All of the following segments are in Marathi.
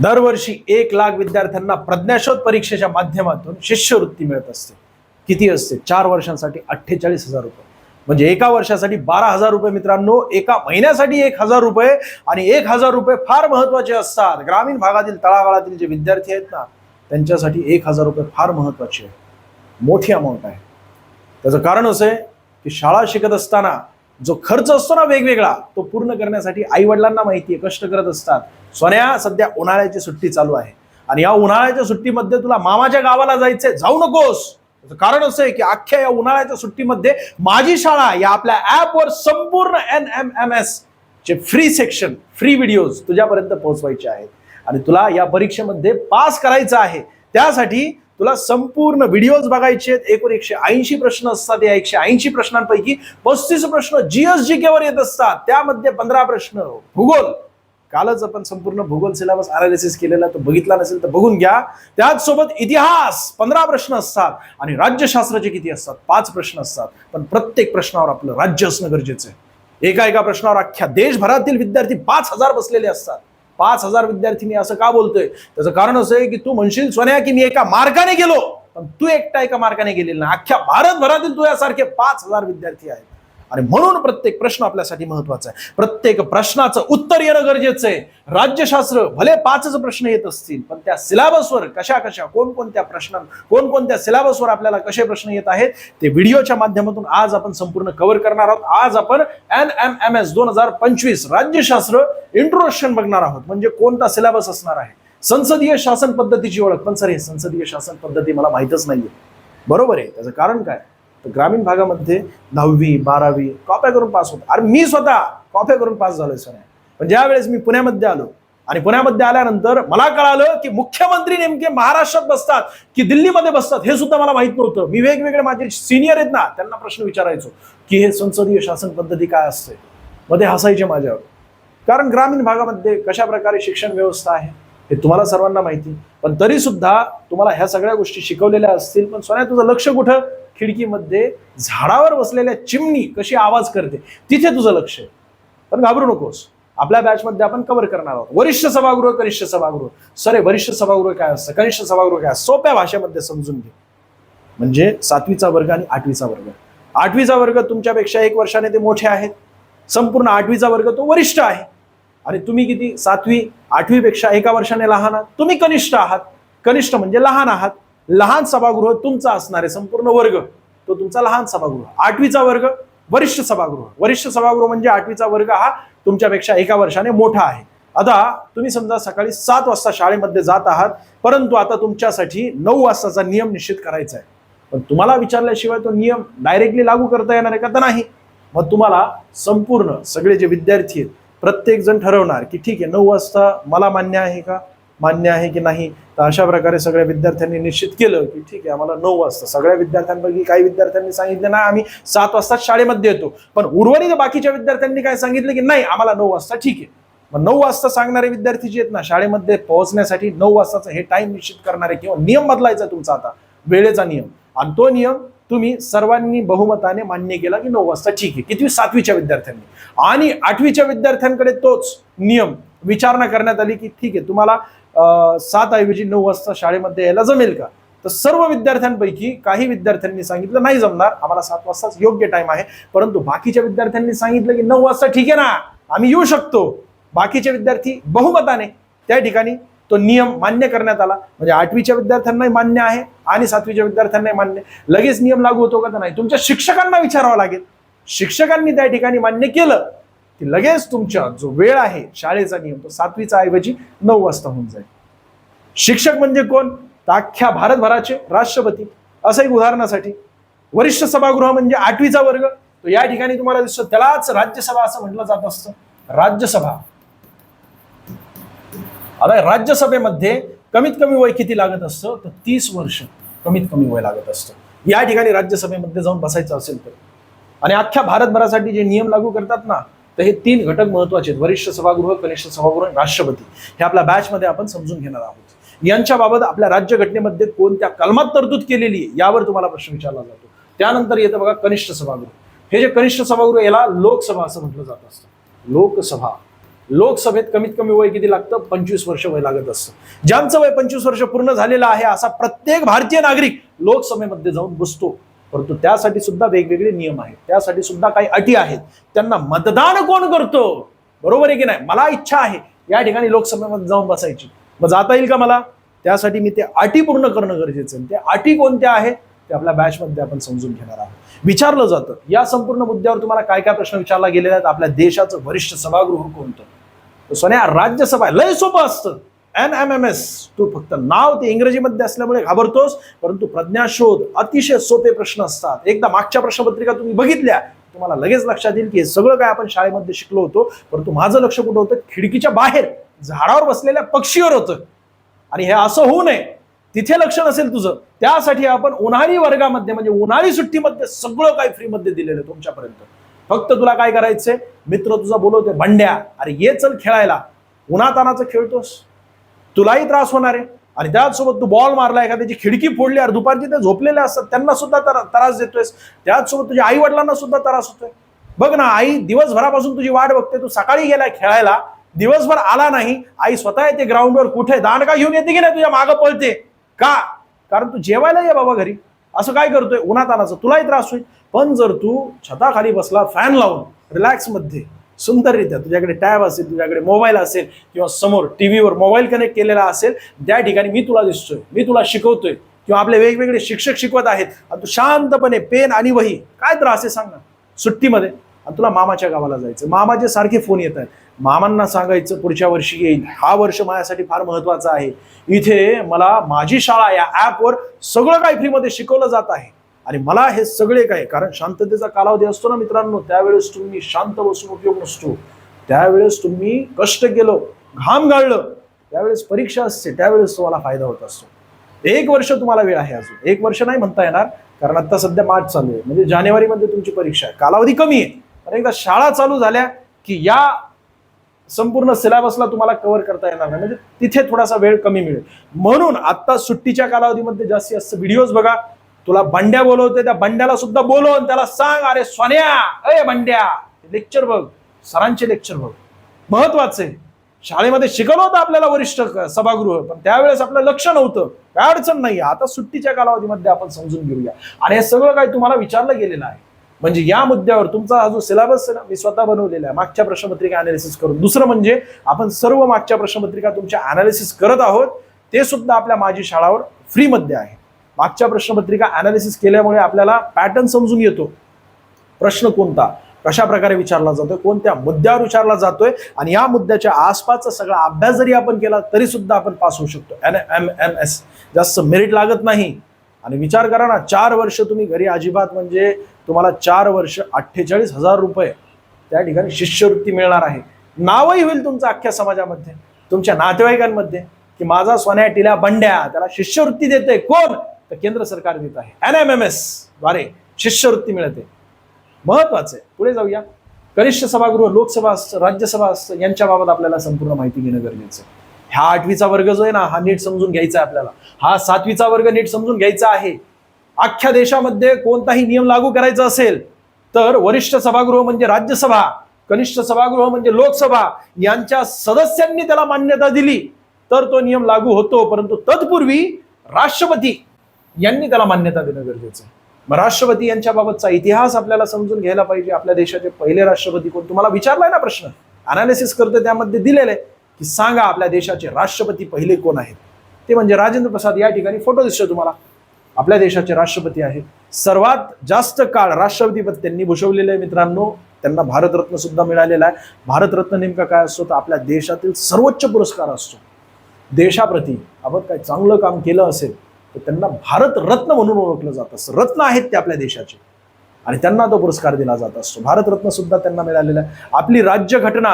दरवर्षी एक लाख विद्यार्थ्यांना प्रज्ञाशोध परीक्षेच्या माध्यमातून शिष्यवृत्ती मिळत असते. किती असते? चार वर्षांसाठी अठ्ठेचाळीस हजार रुपये. म्हणजे एका वर्षासाठी बारा हजार रुपये मित्रांनो एका महिन्यासाठी एक हजार रुपये आणि एक हजार रुपये फार महत्त्वाचे असतात. ग्रामीण भागातील तळागाळातील जे विद्यार्थी आहेत ना त्यांच्यासाठी एक हजार रुपये फार महत्त्वाचे आहे. मोठी अमाऊंट आहे. त्याचं कारण असं आहे की शाळा शिकत असताना जो खर्च असतो ना वेगवेगळा तो पूर्ण करण्यासाठी आई वडिलांना माहिती आहे कष्ट करत असतात. सोन्या सध्या उन्हाळ्याची सुट्टी चालू आहे. आणि या उन्हाळ्याच्या सुट्टीमध्ये तुला मामाच्या गावाला जायचंय जाऊ नकोस. कारण असं आहे की अख्ख्या या उन्हाळ्याच्या सुट्टीमध्ये माझी शाळा या आपल्या ऍपवर संपूर्ण एन एम एम एस चे फ्री सेक्शन फ्री व्हिडिओज तुझ्यापर्यंत पोहोचवायचे आहेत. आणि तुला या परीक्षेमध्ये पास करायचं आहे. त्यासाठी तुला संपूर्ण व्हिडिओज बघायचे आहेत. एकूण एकशे ऐंशी प्रश्न असतात. या एकशे ऐंशी प्रश्नांपैकी पस्तीस प्रश्न जीएस जी केवर येत असतात. त्यामध्ये पंधरा प्रश्न. भूगोल. कालच आपण संपूर्ण भूगोल सिलेबस अनालिसिस केलेला तो बघितला नसेल तर बघून घ्या. त्याच सोबत इतिहास. पंधरा प्रश्न असतात. आणि राज्यशास्त्राचे किती असतात? पाच प्रश्न असतात. पण प्रत्येक प्रश्नावर आपलं राज्य असणं गरजेचं आहे. एका एका प्रश्नावर अख्ख्या देशभरातील विद्यार्थी पाच हजार बसलेले असतात. पाच हजार विद्यार्थी मी असं का बोलतोय? त्याचं कारण असं आहे की तू म्हणशील सोन्या की मी एका मार्गाने गेलो पण तू एकटा एका मार्गाने गेलेला ना अख्ख्या भारतभरातील तुझ्यासारखे पाच हजार विद्यार्थी आहेत. आणि म्हणून प्रत्येक प्रश्न आपल्यासाठी महत्त्वाचा आहे. प्रत्येक प्रश्नाचं उत्तर येणं गरजेचं आहे. राज्यशास्त्र भले पाचच प्रश्न येत असतील पण त्या सिलेबसवर कशा कशा कोणकोणत्या प्रश्न कोणकोणत्या सिलेबसवर आपल्याला कसे प्रश्न येत आहेत ते व्हिडिओच्या माध्यमातून आज आपण संपूर्ण कव्हर करणार आहोत. आज आपण एन एम एम एस दोन हजार पंचवीस राज्यशास्त्र इंट्रोडक्शन बघणार आहोत. म्हणजे कोणता सिलेबस असणार आहे? संसदीय शासन पद्धतीची ओळख. पण सर हे संसदीय शासन पद्धती मला माहितच नाहीये. बरोबर आहे? त्याचं कारण काय? तर ग्रामीण भागामध्ये दहावी बारावी कॉप्या करून पास होतो. अरे मी स्वतः कॉप्या करून पास झालोय सोन्या म्हणजे पण ज्या वेळेस मी पुण्यामध्ये आलो. आणि पुण्यामध्ये आल्यानंतर मला कळालं की मुख्यमंत्री नेमके महाराष्ट्रात बसतात की दिल्लीमध्ये बसतात हे सुद्धा मला माहीत नव्हतं. मी वेगवेगळे माझे सिनियर आहेत ना त्यांना प्रश्न विचारायचो की हे संसदीय शासन पद्धती काय असते? मग ते हसायचे माझ्यावर. कारण ग्रामीण भागामध्ये कशा प्रकारे शिक्षण व्यवस्था आहे हे तुम्हाला सर्वांना माहिती. पण तरी सुद्धा तुम्हाला ह्या सगळ्या गोष्टी शिकवलेल्या असतील पण सोन्या तुझं लक्ष कुठं? खिडकीमध्ये झाडावर बसलेल्या चिमणी कशी आवाज करते तिथे तुझं लक्ष आहे. पण घाबरू नकोस. आपल्या बॅचमध्ये आपण कव्हर करणार आहोत. वरिष्ठ सभागृह कनिष्ठ सभागृह. सरे वरिष्ठ सभागृह काय असतं? कनिष्ठ सभागृह काय असतं? सोप्या भाषेमध्ये समजून घे. म्हणजे सातवीचा वर्ग आणि आठवीचा वर्ग. आठवीचा वर्ग तुमच्यापेक्षा एक वर्षाने ते मोठे आहेत. संपूर्ण आठवीचा वर्ग तो वरिष्ठ आहे. आणि तुम्ही किती? सातवी आठवीपेक्षा एका वर्षाने लहान आहात. तुम्ही कनिष्ठ आहात. कनिष्ठ म्हणजे लहान आहात. लहान सभागृह तुमचा असणार आहे संपूर्ण वर्ग. तो तुमचा लहान सभागृह. आठवीचा वर्ग वरिष्ठ सभागृह. वरिष्ठ सभागृह म्हणजे आठवीचा वर्ग हा तुमच्यापेक्षा एका वर्षाने मोठा आहे. आता तुम्ही समजा सकाळी सात वाजता शाळेमध्ये जात आहात परंतु आता तुमच्यासाठी नऊ वाजताचा नियम निश्चित करायचा आहे. पण तुम्हाला विचारल्याशिवाय तो नियम डायरेक्टली लागू करता येणार आहे का? तर नाही. मग तुम्हाला संपूर्ण सगळे जे विद्यार्थी आहेत प्रत्येक जण ठरवणार की ठीक आहे नऊ वाजता मला मान्य आहे का? मान्य आहे की नाही? तर अशा प्रकारे सगळ्या विद्यार्थ्यांनी निश्चित केलं की ठीक आहे आम्हाला नऊ वाजता. सगळ्या विद्यार्थ्यांपैकी काही विद्यार्थ्यांनी सांगितलं ना आम्ही सात वाजता शाळेमध्ये येतो. पण उर्वरित बाकीच्या विद्यार्थ्यांनी काय सांगितलं की नाही आम्हाला नऊ वाजता ठीक आहे. मग नऊ वाजता सांगणारे विद्यार्थी जे आहेत ना शाळेमध्ये पोहोचण्यासाठी नऊ वाजताचं हे टाइम निश्चित करणारे किंवा नियम बदलायचा तुमचा आता वेळेचा नियम. आणि तो नियम तुम्ही सर्वांनी बहुमताने मान्य केला की नऊ वाजता ठीक आहे. किती? सातवीच्या विद्यार्थ्यांनी. आणि आठवीच्या विद्यार्थ्यांकडे तोच नियम विचारणा करण्यात आली की ठीक आहे तुम्हाला सात ऐवजी नऊ वाजता शाळेमध्ये यायला जमेल का? तर सर्व विद्यार्थ्यांपैकी काही विद्यार्थ्यांनी सांगितलं नाही जमणार. आम्हाला सात वाजताच योग्य टाइम आहे. परंतु बाकीच्या विद्यार्थ्यांनी सांगितलं की नऊ वाजता ठीक आहे ना. आम्ही येऊ शकतो. बाकीचे विद्यार्थी बहुमताने त्या ठिकाणी तो नियम मान्य करण्यात आला. म्हणजे आठवीच्या विद्यार्थ्यांनाही मान्य आहे आणि सातवीच्या विद्यार्थ्यांनाही मान्य लगेच नियम लागू होतो का? तर नाही. तुमच्या शिक्षकांना विचारावं लागेल. शिक्षकांनी त्या ठिकाणी मान्य केलं. की लगेच तुमचा जो वेळ आहे शाळेचा नियम तो सातवीचा ऐवजी नऊ वाजता होऊन जाईल. शिक्षक म्हणजे कोण? तर अख्ख्या भारतभराचे राष्ट्रपती. असं एक उदाहरणासाठी वरिष्ठ सभागृह म्हणजे आठवीचा वर्ग. तो या ठिकाणी तुम्हाला दिसतो त्यालाच राज्यसभा असं म्हटलं जात असतं. राज्यसभा. आता राज्यसभेमध्ये कमीत कमी वय किती लागत असतं? तर तीस वर्ष कमीत कमी वय लागत असतं. या ठिकाणी राज्यसभेमध्ये जाऊन बसायचं असेल तर. आणि अख्ख्या भारतभरासाठी जे नियम लागू करतात ना तर हे तीन घटक महत्त्वाचे आहेत. वरिष्ठ सभागृह कनिष्ठ सभागृह आणि राष्ट्रपती. हे आपल्या बॅचमध्ये आपण समजून घेणार आहोत. यांच्याबाबत आपल्या राज्यघटनेमध्ये कोणत्या कलमात तरतूद केलेली आहे यावर तुम्हाला प्रश्न विचारला जातो. त्यानंतर येतं बघा कनिष्ठ सभागृह. हे जे कनिष्ठ सभागृह याला लोकसभा असं म्हटलं जात असतं. लोकसभा. लोकसभेत कमीत कमी वय किती लागतं? पंचवीस वर्ष वय लागत असतं. ज्यांचं वय पंचवीस वर्ष पूर्ण झालेलं आहे असा प्रत्येक भारतीय नागरिक लोकसभेमध्ये जाऊन बसतो. परंतु त्यासाठी सुद्धा वेगवेगळे नियम आहेत. त्यासाठी सुद्धा काही अटी आहेत. त्यांना मतदान कोण करतो? बरोबर आहे की नाही? मला इच्छा आहे. या ठिकाणी लोकसभेमध्ये जाऊन बसायची. मग जाता येईल का मला? त्यासाठी मी ते अटी पूर्ण करणं गरजेचं आहे. त्या अटी कोणत्या आहेत? ते आपल्या बॅचमध्ये आपण समजून घेणार आहोत. विचारलं जातं. या संपूर्ण मुद्द्यावर तुम्हाला काय काय प्रश्न विचारला गेलेला आहेत? आपल्या देशाचं वरिष्ठ सभागृह कोणतं? सोन्या राज्यसभा लय सोपं असतं. एन एम एम एस तू फक्त नाव ते इंग्रजीमध्ये असल्यामुळे घाबरतोस परंतु प्रज्ञाशोध अतिशय सोपे प्रश्न असतात. एकदा मागच्या प्रश्नपत्रिका तुम्ही बघितल्या तुम्हाला लगेच लक्षात येईल की हे सगळं काय आपण शाळेमध्ये शिकलो होतो परंतु माझं लक्ष कुठं होतं? खिडकीच्या बाहेर झाडावर बसलेल्या पक्षीवर होतं. आणि हे असं होऊ नये. तिथे लक्ष नसेल तुझं. त्यासाठी आपण उन्हाळी वर्गामध्ये म्हणजे उन्हाळी सुट्टीमध्ये सगळं काही फ्रीमध्ये दिलेलं आहे तुमच्यापर्यंत. फक्त तुला काय करायचंय? मित्र तुझा बोलवते भांड्या अरे ये चल खेळायला. उन्हातानाचं खेळतोस? तुलाही त्रास होणार आहे. आणि त्याचसोबत तू बॉल मारला एखाद्याची खिडकी फोडली अरे दुपारची ते झोपलेले असतात त्यांना सुद्धा त्रास देतोयस. त्याचसोबत तुझ्या आई वडिलांना सुद्धा त्रास होतोय. बघ ना आई दिवसभरापासून तुझी वाट बघते तू सकाळी गेला खेळायला दिवसभर आला नाही आई स्वतः येते ग्राउंडवर कुठे दांडका घेऊन येते की नाही तुझ्या मागं पळते? का? कारण तू जेवायला ये बाबा घरी. असं काय करतोय? उन्हातानाचं तुलाही त्रास होईल. पण जर तू छताखाली बसला फॅन लावून रिलॅक्समध्ये सुंदररित्या तुझ्याकडे टॅब असेल तुझ्याकडे मोबाईल असेल किंवा समोर टी व्हीवर मोबाईल कनेक्ट केलेला असेल त्या ठिकाणी मी तुला दिसतोय मी तुला शिकवतोय किंवा आपले वेगवेगळे शिक्षक शिकवत आहेत आणि तू शांतपणे पेन आणि वही काय त्रास आहे सांग ना. सुट्टीमध्ये आणि तुला मामाच्या गावाला जायचं मामाचे सारखे फोन येत आहेत. मामांना सांगायचं पुढच्या वर्षी येईल हा वर्ष माझ्यासाठी फार महत्त्वाचा आहे. इथे मला माझी शाळा या ॲपवर सगळं काही फ्रीमध्ये शिकवलं जात आहे. आणि मला हे सगळे काय कारण शांततेचा कालावधी असतो ना मित्रांनो त्यावेळेस तुम्ही शांत बसून उपयोग नसतो. त्यावेळेस तुम्ही कष्ट केलं घाम गाळलं त्यावेळेस परीक्षा असते त्यावेळेस तुम्हाला फायदा होत असतो. एक वर्ष तुम्हाला वेळ आहे अजून. एक वर्ष नाही म्हणता येणार कारण आता सध्या मार्च चालू आहे. म्हणजे जानेवारीमध्ये तुमची परीक्षा आहे. कालावधी कमी आहे. पण एकदा शाळा चालू झाल्या की या संपूर्ण सिलेबसला तुम्हाला कव्हर करता येणार नाही. म्हणजे तिथे थोडासा वेळ कमी मिळेल. म्हणून आता सुट्टीच्या कालावधीमध्ये जास्तीत जास्त व्हिडिओज बघा. तुला बंड्या बोलवते त्या बंड्याला सुद्धा बोलवून त्याला सांग अरे सोन्या अरे बंड्या लेक्चर बघ सरांचे लेक्चर बघ. महत्त्वाचे. शाळेमध्ये शिकवलं होतं आपल्याला वरिष्ठ सभागृह पण त्यावेळेस आपलं लक्ष नव्हतं. काय अडचण नाही आता सुट्टीच्या कालावधीमध्ये आपण समजून घेऊया. आणि हे सगळं काही तुम्हाला विचारलं गेलेलं आहे. म्हणजे या मुद्द्यावर तुमचा हा जो सिलेबस आहे ना मी स्वतः बनवलेला आहे. मागच्या प्रश्नपत्रिका अनालिसिस करून. दुसरं म्हणजे आपण सर्व मागच्या प्रश्नपत्रिका तुमच्या अनालिसिस करत आहोत. ते सुद्धा आपल्या माझी शाळावर फ्रीमध्ये आहे. मागच्या प्रश्नपत्रिका अनालिसिस केल्यामुळे आपल्याला पॅटर्न समजून येतो. प्रश्न कोणता? कशा प्रकारे विचारला जातोय? कोणत्या मुद्द्यावर विचारला जातोय? आणि या मुद्द्याच्या आसपासचा सगळा अभ्यास जरी आपण केला तरी सुद्धा आपण पास होऊ शकतो. एन एम एम एस जास्त मेरिट लागत नाही. आणि विचार करा ना चार वर्ष तुम्ही घरी अजिबात म्हणजे तुम्हाला चार वर्ष अठ्ठेचाळीस हजार रुपये त्या ठिकाणी शिष्यवृत्ती मिळणार आहे. नावही होईल तुमचं अख्ख्या समाजामध्ये. तुमच्या नातेवाईकांमध्ये. की माझा सोन्या टिल्या बंड्या त्याला शिष्यवृत्ती देते कोण? तर केंद्र सरकार देत आहे. एन एम एम एसद्वारे शिष्यवृत्ती मिळते. महत्वाचं आहे. पुढे जाऊया. कनिष्ठ सभागृह लोकसभा असतं राज्यसभा असतं यांच्याबाबत आपल्याला संपूर्ण माहिती घेणं गरजेचं आहे. हा आठवीचा वर्ग जो आहे ना हा नीट समजून घ्यायचा आहे आपल्याला. हा सातवीचा वर्ग नीट समजून घ्यायचा आहे. अख्ख्या देशामध्ये कोणताही नियम लागू करायचा असेल तर वरिष्ठ सभागृह म्हणजे राज्यसभा कनिष्ठ सभागृह म्हणजे लोकसभा यांच्या सदस्यांनी त्याला मान्यता दिली तर तो नियम लागू होतो. परंतु तत्पूर्वी राष्ट्रपती यांनी त्याला मान्यता देणं गरजेचं आहे. मग राष्ट्रपती यांच्याबाबतचा इतिहास आपल्याला समजून घ्यायला पाहिजे. आपल्या देशाचे पहिले राष्ट्रपती कोण? तुम्हाला विचारलाय ना प्रश्न? अनालिसिस करतो त्यामध्ये दिलेले की सांगा आपल्या देशाचे राष्ट्रपती पहिले कोण आहेत? ते म्हणजे राजेंद्र प्रसाद या ठिकाणी फोटो दिसतो तुम्हाला. आपल्या देशाचे राष्ट्रपती आहेत. सर्वात जास्त काळ राष्ट्रपतीपद त्यांनी भूषवलेले आहे मित्रांनो. त्यांना भारतरत्न सुद्धा मिळालेला आहे. भारतरत्न नेमका काय असतो? तर आपल्या देशातील सर्वोच्च पुरस्कार असतो. देशाप्रती आपण काय चांगलं काम केलं असेल तर त्यांना भारतरत्न म्हणून ओळखलं जात असतं रत्न आहेत ते आपल्या देशाचे. आणि त्यांना तो पुरस्कार दिला जात असतो. भारतरत्न सुद्धा त्यांना मिळालेला आहे. आपली राज्यघटना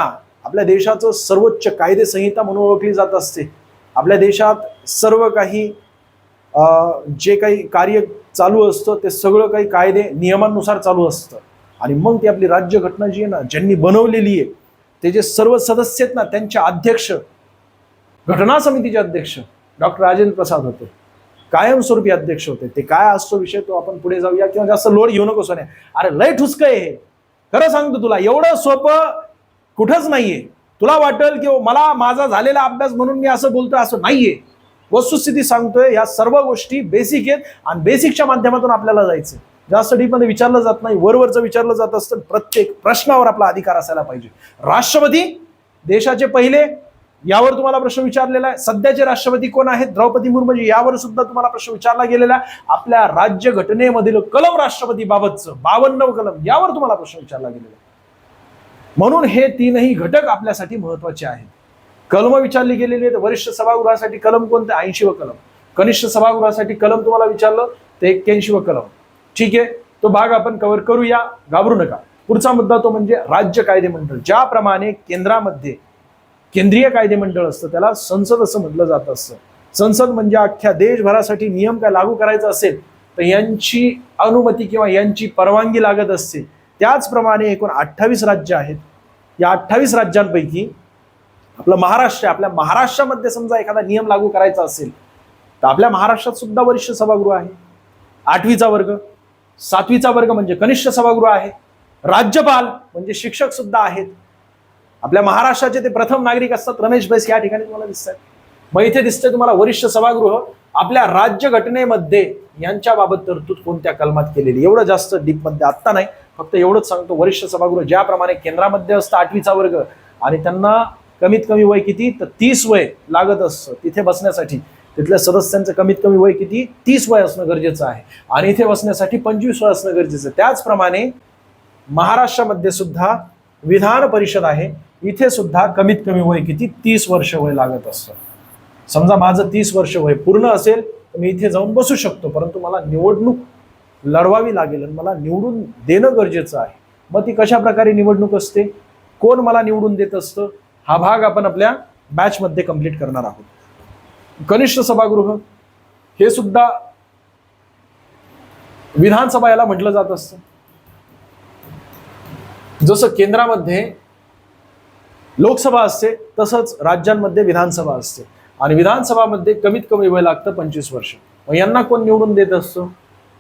आपल्या देशाचं सर्वोच्च कायदेसंहिता म्हणून ओळखली जात असते. आपल्या देशात सर्व काही जे काही कार्य चालू असतं ते सगळं काही कायदे नियमांनुसार चालू असतं. आणि मग ती आपली राज्यघटना जी आहे ना ज्यांनी बनवलेली आहे ते जे सर्व सदस्य आहेत ना त्यांचे अध्यक्ष घटना समितीचे अध्यक्ष डॉक्टर राजेंद्र प्रसाद होते. कायमस्वरूपी अध्यक्ष होते. ते काय असतो विषय तो आपण पुढे जाऊया किंवा जास्त लोड घेऊ नको सोन्या अरे लय ठुसक आहे हे. खरं सांगतो तुला एवढं सोपं कुठंच नाहीये. तुला वाटेल की मला माझा झालेला अभ्यास म्हणून मी असं बोलतोय असं नाहीये. वस्तुस्थिती सांगतोय या सर्व गोष्टी बेसिक आहेत आणि बेसिकच्या माध्यमातून आपल्याला जायचं जास्त डीपमध्ये विचारलं जात नाही वरवरचं विचारलं जात असतं प्रत्येक प्रश्नावर आपला अधिकार असायला पाहिजे. राष्ट्रपती देशाचे पहिले यावर तुम्हाला प्रश्न विचारलेला आहे. सध्याचे राष्ट्रपती कोण आहेत? द्रौपदी मुर्मूजी यावर सुद्धा तुम्हाला प्रश्न विचारला गेलेला आहे. आपल्या राज्य घटनेमधील कलम राष्ट्रपती बाबतचं बावन्न कलम यावर तुम्हाला प्रश्न विचारला गेलेला आहे. म्हणून हे तीनही घटक आपल्यासाठी महत्त्वाचे आहेत. कलम विचारली गेलेली आहेत. वरिष्ठ सभागृहासाठी कलम कोणते? ऐंशी व कलम. कनिष्ठ सभागृहासाठी कलम तुम्हाला विचारलं ते एक्क्याऐंशी व कलम. ठीक आहे? तो भाग आपण कव्हर करूया. घाबरू नका. पुढचा मुद्दा तो म्हणजे राज्य कायदे मंडळ ज्याप्रमाणे केंद्रामध्ये केंद्रीय कायदेमंडळ असतं त्याला संसद असं म्हटलं जात असतं. संसद म्हणजे अख्ख्या देशभरासाठी नियम काय लागू करायचा असेल तर यांची अनुमती किंवा यांची परवानगी लागत असते. त्याचप्रमाणे एकूण अठ्ठावीस राज्य आहेत. या अठ्ठावीस राज्यांपैकी आपलं महाराष्ट्र आपल्या महाराष्ट्रामध्ये समजा एखादा नियम लागू करायचा असेल तर आपल्या महाराष्ट्रात सुद्धा वरिष्ठ सभागृह आहे. आठवीचा वर्ग सातवीचा वर्ग म्हणजे कनिष्ठ सभागृह आहे. राज्यपाल म्हणजे शिक्षक सुद्धा आहेत. आपल्या महाराष्ट्राचे ते प्रथम नागरिक असतात रमेश बैस या ठिकाणी तुम्हाला दिसतात मग इथे दिसतंय तुम्हाला वरिष्ठ सभागृह. आपल्या राज्य घटनेमध्ये यांच्याबाबत तरतूद कोणत्या कलमात केलेली? एवढं जास्त डीपमध्ये आत्ता नाही. फक्त एवढंच सांगतो वरिष्ठ सभागृह ज्याप्रमाणे केंद्रामध्ये असतं आठवीचा वर्ग आणि त्यांना कमीत कमी वय किती? तर तीस वय लागत असतं. तिथे बसण्यासाठी तिथल्या सदस्यांचं कमीत कमी वय किती? तीस वय असणं गरजेचं आहे. आणि इथे बसण्यासाठी पंचवीस वय असणं गरजेचं आहे. त्याचप्रमाणे महाराष्ट्रामध्ये सुद्धा विधान परिषद आहे. इथे सुद्धा कमीत कमी वय किती? तीस वर्ष वय लागत असतं. समजा माझं तीस वर्ष वय पूर्ण असेल तर मी इथे जाऊन बसू शकतो परंतु मला निवडणूक लढवावी लागेल आणि मला निवडून देणं गरजेचं आहे. मग ती कशा प्रकारे निवडणूक असते? कोण मला निवडून देत असतं? हा भाग आपण आपल्या बॅचमध्ये कंप्लीट करणार आहोत. कनिष्ठ सभागृह हे सुद्धा विधानसभा याला म्हटलं जात असतं. जसं केंद्रामध्ये लोकसभा असते तसंच राज्यांमध्ये विधानसभा असते. आणि विधानसभामध्ये कमीत कमी वय लागतं पंचवीस वर्ष. मग यांना कोण निवडून देत असतो?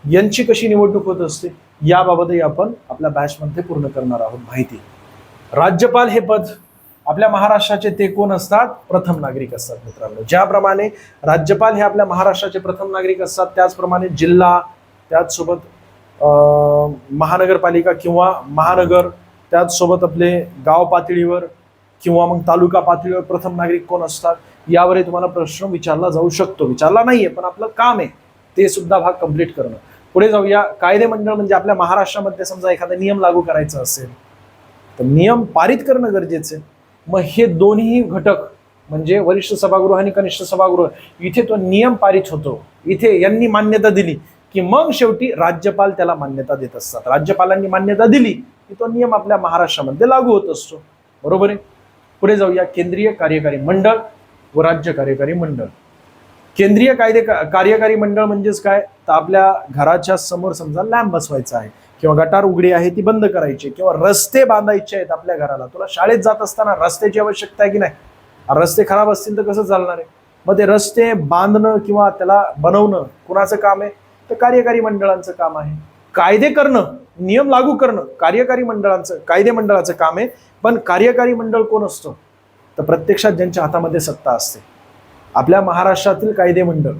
यांची कशी निवडणूक होत असते? याबाबतही आपण आपल्या बॅचमध्ये पूर्ण करणार आहोत माहिती. राज्यपाल हे पद आपल्या महाराष्ट्राचे ते कोण असतात? प्रथम नागरिक असतात मित्रांनो. ज्याप्रमाणे राज्यपाल हे आपल्या महाराष्ट्राचे प्रथम नागरिक असतात त्याचप्रमाणे जिल्हा त्याचसोबत महानगरपालिका किंवा महानगर त्याचसोबत आपले गाव पातळीवर किंवा मग तालुका पातळीवर प्रथम नागरिक कोण असतात यावरही तुम्हाला प्रश्न विचारला जाऊ शकतो. विचारला नाहीये पण आपलं काम आहे. ते सुद्धा भाग कंप्लीट करणं. पुढे जाऊया. कायदे मंडळ म्हणजे आपल्या महाराष्ट्रामध्ये समजा एखादा नियम लागू करायचा असेल तर नियम पारित करणं गरजेचं आहे. मग हे दोन्ही घटक म्हणजे वरिष्ठ सभागृह आणि कनिष्ठ सभागृह इथे तो नियम पारित होतो. इथे यांनी मान्यता दिली की मग शेवटी राज्यपाल त्याला मान्यता देत असतात. राज्यपालांनी मान्यता दिली की तो नियम आपल्या महाराष्ट्रामध्ये लागू होत असतो. बरोबर आहे? पुढे जाऊया. केंद्रीय कार्यकारी मंडळ व राज्य कार्यकारी मंडळ. केंद्रीय कायदे कार्यकारी मंडळ म्हणजेच काय? तर आपल्या घराच्या समोर समजा लॅम्प बसवायचा आहे किंवा गटार उघडी आहे ती बंद करायची किंवा रस्ते बांधायचे आहेत आपल्या घराला. तुला शाळेत जात असताना रस्त्याची आवश्यकता आहे की नाही? रस्ते खराब असतील तर कसं चालणार आहे? मग ते रस्ते बांधणं किंवा त्याला बनवणं कुणाचं काम आहे? तर कार्यकारी मंडळांचं काम आहे. कायदे करणं नियम लागू करणं कार्यकारी मंडळांचं कायदे मंडळाचं काम आहे पण कार्यकारी मंडळ कोण असतं? तर प्रत्यक्षात ज्यांच्या हातामध्ये सत्ता असते. आपल्या महाराष्ट्रातील कायदे मंडळ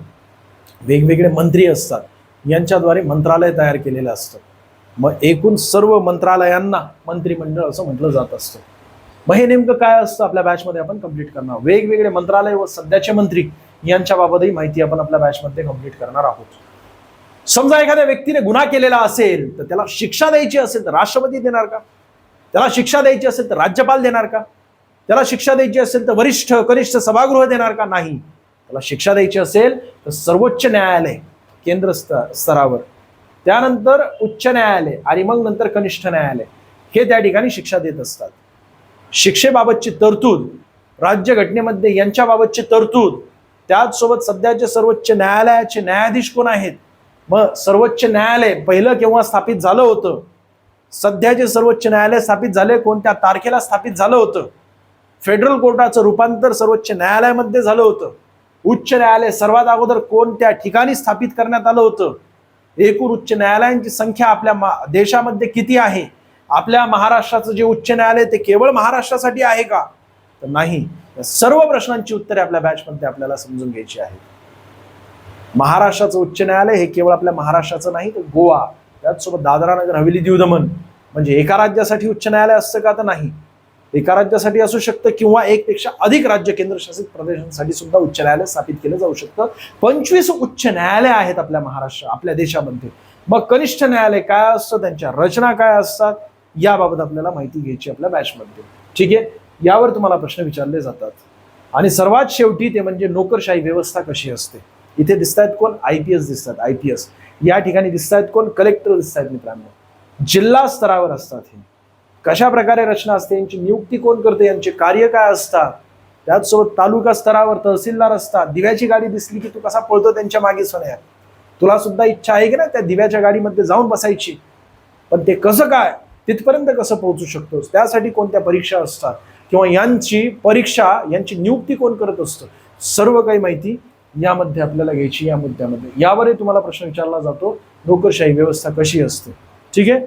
वेगवेगळे मंत्री असतात. यांच्याद्वारे मंत्रालय तयार केलेलं असतं. मग एकूण सर्व मंत्रालयांना मंत्रिमंडळ असं म्हटलं जात असतं. मग हे नेमकं काय असतं? आपल्या बॅचमध्ये आपण कंप्लीट करणार वेगवेगळे मंत्रालय व सध्याचे मंत्री यांच्या बाबतही माहिती आपण आपल्या बॅचमध्ये कंप्लीट करणार आहोत. समजा एखाद्या व्यक्तीने गुन्हा केलेला असेल तर त्याला शिक्षा द्यायची असेल तर राष्ट्रपती देणार का? त्याला शिक्षा द्यायची असेल तर राज्यपाल देणार का? त्याला शिक्षा द्यायची असेल तर वरिष्ठ कनिष्ठ सभागृह देणार का? नाही. त्याला शिक्षा द्यायची असेल तर सर्वोच्च न्यायालय केंद्र स्तरावर. त्यानंतर उच्च न्यायालय आणि मग नंतर कनिष्ठ न्यायालय हे त्या ठिकाणी शिक्षा देत असतात. शिक्षेबाबतची तरतूद राज्यघटनेमध्ये यांच्याबाबतची तरतूद त्याचसोबत सध्याचे सर्वोच्च न्यायालयाचे न्यायाधीश कोण आहेत? मग सर्वोच्च न्यायालय पहिलं केव्हा स्थापित झालं होतं? सध्याचे सर्वोच्च न्यायालय स्थापित झाले कोणत्या तारखेला स्थापित झालं होतं? फेडरल कोर्टाचं रूपांतर सर्वोच्च न्यायालयामध्ये झालं होतं. उच्च न्यायालय सर्वात अगोदर कोणत्या ठिकाणी स्थापित करण्यात आलं होतं? एकूण उच्च न्यायालयांची संख्या आपल्या मा- देशामध्ये किती आहे? आपल्या महाराष्ट्राचं जे उच्च न्यायालय ते केवळ महाराष्ट्रासाठी आहे का? तर नाही. सर्व प्रश्नांची उत्तरे आपल्या बॅचमध्ये आपल्याला समजून घ्यायची आहेत. महाराष्ट्राचं उच्च न्यायालय हे केवळ आपल्या महाराष्ट्राचं नाही तर गोवा. त्याचसोबत दादरा नगर हवेली दीव दमन म्हणजे एका राज्यासाठी उच्च न्यायालय असतं का? तर नाही. एका राज्यासाठी असू शकतं किंवा एकपेक्षा अधिक राज्य केंद्रशासित प्रदेशांसाठी सुद्धा उच्च न्यायालय स्थापित केलं जाऊ शकतं. पंचवीस उच्च न्यायालय आहेत आपल्या महाराष्ट्र आपल्या देशामध्ये. मग कनिष्ठ न्यायालय काय असतं? त्यांच्या रचना काय असतात? याबाबत आपल्याला माहिती घ्यायची आपल्या बॅचमध्ये. ठीक आहे? यावर तुम्हाला प्रश्न विचारले जातात. आणि सर्वात शेवटी ते म्हणजे नोकरशाही व्यवस्था कशी असते? इथे दिसत आहेत कोण? आय पी एस दिसतात आय पी एस या ठिकाणी दिसत आहेत कोण? कलेक्टर दिसत आहेत मित्रांनो. जिल्हा स्तरावर असतात हे. कशा प्रकारे रचना असते? यांची नियुक्ती कोण करते? यांचे कार्य काय असतात? त्याचसोबत तालुका स्तरावर तहसीलदार असतात. दिव्याची गाडी दिसली की तू कसा पळतो त्यांच्या मागे सोन्या? तुला सुद्धा इच्छा आहे की ना त्या दिव्याच्या गाडीमध्ये जाऊन बसायची? पण ते कसं काय? तिथपर्यंत कसं पोहोचू शकतोस? त्यासाठी कोणत्या परीक्षा असतात? किंवा यांची परीक्षा यांची नियुक्ती कोण करत असतं? सर्व काही माहिती यामध्ये आपल्याला घ्यायची या मुद्द्यामध्ये. यावरही तुम्हाला प्रश्न विचारला जातो नोकरशाही व्यवस्था कशी असते. ठीक आहे?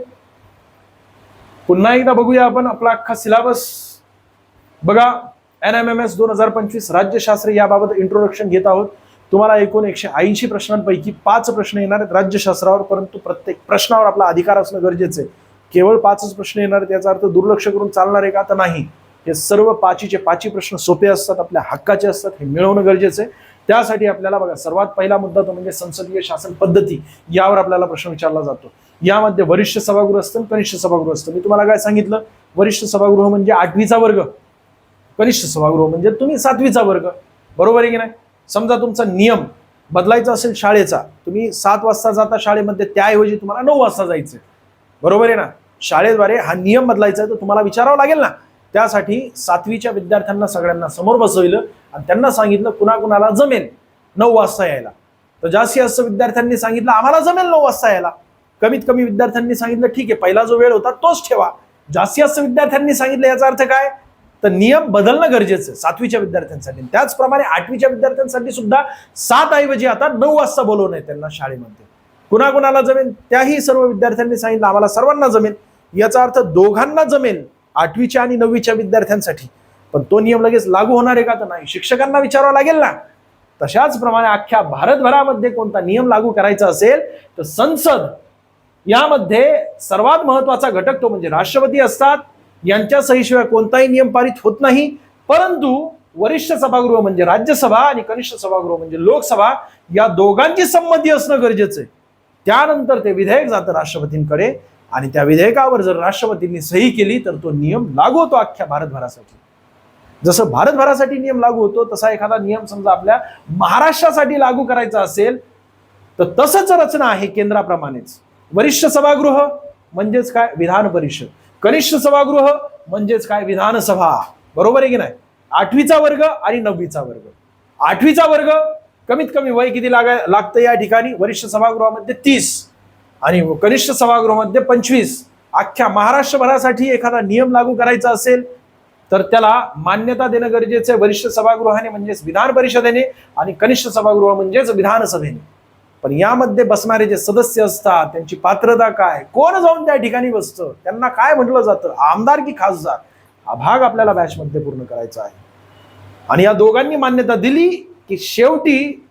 पुन्हा एकदा बघूया आपण आपला अख्खा सिलेबस. बघा एन एम एम एस दोन हजार पंचवीस राज्यशास्त्र याबाबत इंट्रोडक्शन घेत आहोत. तुम्हाला एकूण एकशे ऐंशी प्रश्नांपैकी पाच प्रश्न येणार आहेत राज्यशास्त्रावर परंतु प्रत्येक प्रश्नावर आपला अधिकार असणं गरजेचं आहे. केवळ पाचच प्रश्न येणार आहेत याचा अर्थ दुर्लक्ष करून चालणार आहे का? तर नाही. हे सर्व पाचीचे पाची प्रश्न सोपे असतात आपल्या हक्काचे असतात हे मिळवणं गरजेचं आहे. त्यासाठी आपल्याला बघा सर्वात पहिला मुद्दा तो म्हणजे संसदीय शासन पद्धती यावर आपल्याला प्रश्न विचारला जातो. यामध्ये वरिष्ठ सभागृह असतं कनिष्ठ सभागृह असतं. मी तुम्हाला काय सांगितलं? वरिष्ठ सभागृह म्हणजे आठवीचा वर्ग. कनिष्ठ सभागृह म्हणजे तुम्ही सातवीचा वर्ग. बरोबर आहे की नाही? समजा तुमचा नियम बदलायचा असेल शाळेचा तुम्ही सात वाजता जाता शाळेमध्ये त्याऐवजी तुम्हाला नऊ वाजता जायचं बरोबर आहे ना? शाळेद्वारे हा नियम बदलायचा आहे तर तुम्हाला विचारावं लागेल ना. त्यासाठी सातवीच्या विद्यार्थ्यांना सगळ्यांना समोर बसवलं आणि त्यांना सांगितलं कुणाकुणाला जमेल नऊ वाजता यायला. तर जास्तीत जास्त विद्यार्थ्यांनी सांगितलं आम्हाला जमेल नऊ वाजता यायला. कमीत कमी विद्यार्थ्यांनी सांगितलं ठीक आहे पहिला जो वेळ होता तोच ठेवा. जास्तीत जास्त विद्यार्थ्यांनी सांगितलं याचा अर्थ काय? तर नियम बदलणं गरजेचं आहे सातवीच्या विद्यार्थ्यांसाठी. त्याचप्रमाणे आठवीच्या विद्यार्थ्यांसाठी सुद्धा सात ऐवजी आता नऊ वाजता बोलवणं आहे त्यांना शाळेमध्ये. कुणाकुणाला जमेल त्याही सर्व विद्यार्थ्यांनी सांगितलं आम्हाला सर्वांना जमेल. याचा अर्थ दोघांना जमेल आठवीच्या आणि नववीच्या विद्यार्थ्यांसाठी. पण तो नियम लगेच लागू होणार आहे का? तर नाही. शिक्षकांना विचारावं लागेल ना. तशाच प्रमाणे अख्ख्या भारतभरामध्ये कोणता नियम लागू करायचा असेल तर संसद यामध्ये सर्वात महत्त्वाचा घटक तो म्हणजे राष्ट्रपती असतात. यांच्या सहीशिवाय कोणताही नियम पारित होत नाही. परंतु वरिष्ठ सभागृह म्हणजे राज्यसभा आणि कनिष्ठ सभागृह म्हणजे लोकसभा या दोघांची संमती असणं गरजेचं आहे. त्यानंतर ते विधेयक जातं राष्ट्रपतींकडे. आणि त्या विधेयकावर जर राष्ट्रपतींनी सही केली तर तो नियम लागू होतो अख्ख्या भारतभरासाठी. जसं भारतभरासाठी नियम लागू होतो तसा एखादा नियम समजा आपल्या महाराष्ट्रासाठी लागू करायचा असेल तर तसंच रचना आहे केंद्राप्रमाणेच. वरिष्ठ सभागृह म्हणजेच काय? विधान परिषद. कनिष्ठ सभागृह म्हणजेच काय? विधानसभा. बरोबर आहे की नाही? आठवीचा वर्ग आणि नववीचा वर्ग. आठवीचा वर्ग कमीत कमी वय किती लागाय लागतं या ठिकाणी? वरिष्ठ सभागृहामध्ये तीस. आणि कनिष्ठ सभागृहामध्ये पंचवीस. अख्ख्या महाराष्ट्रभरासाठी एखादा नियम लागू करायचा असेल तर त्याला मान्यता देणं गरजेचं आहे. वरिष्ठ सभागृहाने म्हणजेच विधान परिषदेने आणि कनिष्ठ सभागृह म्हणजेच विधानसभेने. पण यामध्ये बसणारे जे सदस्य असतात त्यांची पात्रता काय? कोण जाऊन त्या ठिकाणी बसतं? त्यांना काय म्हटलं जातं? आमदार की खासदार? हा भाग आपल्याला बॅचमध्ये पूर्ण करायचा आहे. आणि या दोघांनी मान्यता दिली की शेवटी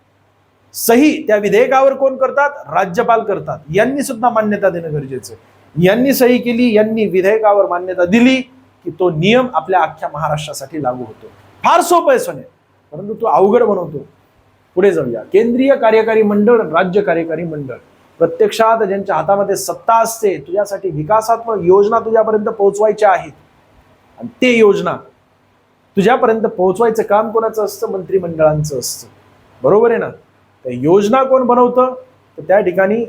सही त्या विधेयकावर कोण करतात? राज्यपाल करतात. यांनी सुद्धा मान्यता देणं गरजेचं आहे. यांनी सही केली यांनी विधेयकावर मान्यता दिली की तो नियम आपल्या अख्ख्या महाराष्ट्रासाठी लागू होतो. फार सोपं आहे सोने परंतु तो अवघड बनवतो. पुढे जाऊया. केंद्रीय कार्यकारी मंडळ राज्य कार्यकारी मंडळ. प्रत्यक्षात ज्यांच्या हातामध्ये सत्ता असते तुझ्यासाठी विकासात्मक योजना तुझ्यापर्यंत पोहोचवायच्या आहेत. आणि ते योजना तुझ्यापर्यंत पोहोचवायचं काम कोणाचं असतं? मंत्रिमंडळांचं असतं. बरोबर आहे ना? तर योजना कोण बनवतं? तर त्या ठिकाणी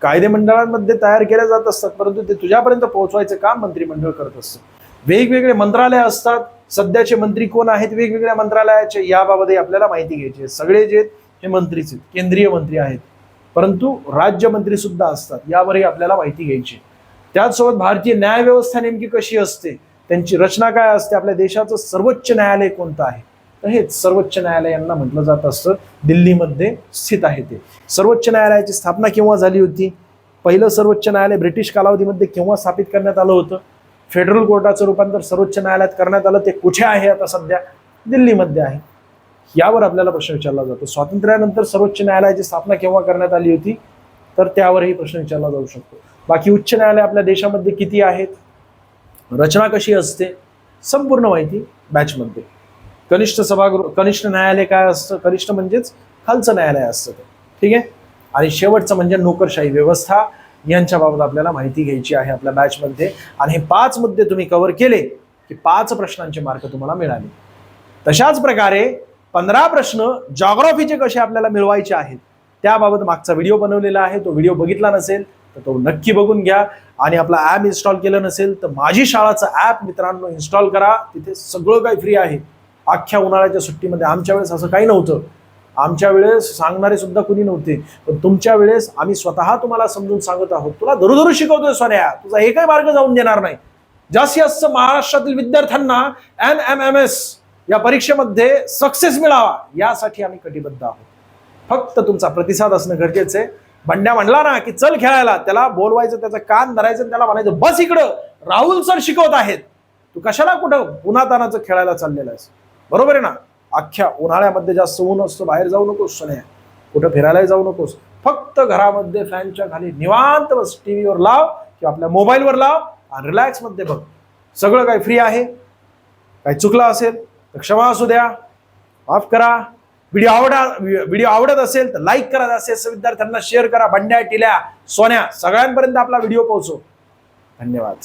कायदे मंडळांमध्ये तयार केल्या जात असतात परंतु ते तुझ्यापर्यंत पोहोचवायचं काम मंत्रिमंडळ करत असतं. वेगवेगळे मंत्रालय असतात. सध्याचे मंत्री कोण आहेत? वेगवेगळ्या मंत्रालयाचे याबाबतही आपल्याला माहिती घ्यायची आहे. सगळे जे आहेत हे मंत्रीच आहेत. केंद्रीय मंत्री आहेत. परंतु राज्यमंत्री सुद्धा असतात. यावरही आपल्याला माहिती घ्यायची आहे. त्याचसोबत भारतीय न्यायव्यवस्था नेमकी कशी असते? त्यांची रचना काय असते? आपल्या देशाचं सर्वोच्च न्यायालय कोणतं आहे? तर हेच सर्वोच्च न्यायालयांना म्हटलं जात असतं. दिल्लीमध्ये स्थित आहे ते. सर्वोच्च न्यायालयाची स्थापना केव्हा झाली होती? पहिलं सर्वोच्च न्यायालय ब्रिटिश कालावधीमध्ये केव्हा स्थापित करण्यात आलं होतं? फेडरल कोर्टाचं रूपांतर सर्वोच्च न्यायालयात करण्यात आलं. ते कुठे आहे आता सध्या? दिल्लीमध्ये आहे. यावर आपल्याला प्रश्न विचारला जातो. स्वातंत्र्यानंतर सर्वोच्च न्यायालयाची स्थापना केव्हा करण्यात आली होती? तर त्यावरही प्रश्न विचारला जाऊ शकतो. बाकी उच्च न्यायालय आपल्या देशामध्ये किती आहेत? रचना कशी असते? संपूर्ण माहिती बॅचमध्ये कनिष्ठ सभागृह कनिष्ठ न्यायालय काय असतं? कनिष्ठ म्हणजेच खालचं न्यायालय असतं ते. ठीक आहे? आणि शेवटचं म्हणजे नोकरशाही व्यवस्था यांच्याबाबत आपल्याला माहिती घ्यायची आहे आपल्या बॅचमध्ये. आणि हे पाच मुद्दे तुम्ही कव्हर केले की पाच प्रश्नांचे मार्क तुम्हाला मिळाले. तशाच प्रकारे पंधरा प्रश्न जॉग्रॉफीचे कसे आपल्याला मिळवायचे आहेत त्याबाबत मागचा व्हिडिओ बनवलेला आहे. तो व्हिडिओ बघितला नसेल तर तो नक्की बघून घ्या. आणि आपला ॲप इन्स्टॉल केलं नसेल तर माझी शाळाचं ॲप मित्रांनो इन्स्टॉल करा. तिथे सगळं काही फ्री आहे. अख्ख्या उन्हाळ्याच्या सुट्टीमध्ये आमच्या वेळेस असं काही नव्हतं. आमच्या वेळेस सांगणारे सुद्धा कुणी नव्हते. पण तुमच्या वेळेस आम्ही स्वतः तुम्हाला समजून सांगत आहोत. तुला धरुधरू शिकवतोय सोन्या. तुझा हे काही मार्ग जाऊन देणार नाही. जास्तीत जास्त महाराष्ट्रातील विद्यार्थ्यांना एन एम एम एस या परीक्षेमध्ये सक्सेस मिळावा यासाठी आम्ही कटिबद्ध आहोत. फक्त तुमचा प्रतिसाद असणं गरजेचं आहे. बंड्या म्हणला ना की चल खेळायला. त्याला बोलवायचं त्याचं कान धरायचं त्याला म्हणायचं बस इकडं. राहुल सर शिकवत आहेत. तू कशाला कुठं उन्हातानाचं खेळायला चाललेलं आहेस? बरोबर आहे ना? अख्ख्या उन्हाळ्यामध्ये जास्त ऊन असतो बाहेर जाऊ नकोस सोन्या. कुठं फिरायलाही जाऊ नकोस. फक्त घरामध्ये फॅनच्या खाली निवांत बस टी व्हीवर लाव किंवा आपल्या मोबाईलवर लाव आणि रिलॅक्समध्ये बघ. सगळं काही फ्री आहे. काही चुकलं असेल तर क्षमा असू द्या. माफ करा. व्हिडिओ आवडा व्हिडिओ आवडत असेल तर लाईक करा असेल विद्यार्थ्यांना शेअर करा. बंड्या टिल्या सोन्या. सगळ्यांपर्यंत आपला व्हिडिओ पोहोचो. धन्यवाद.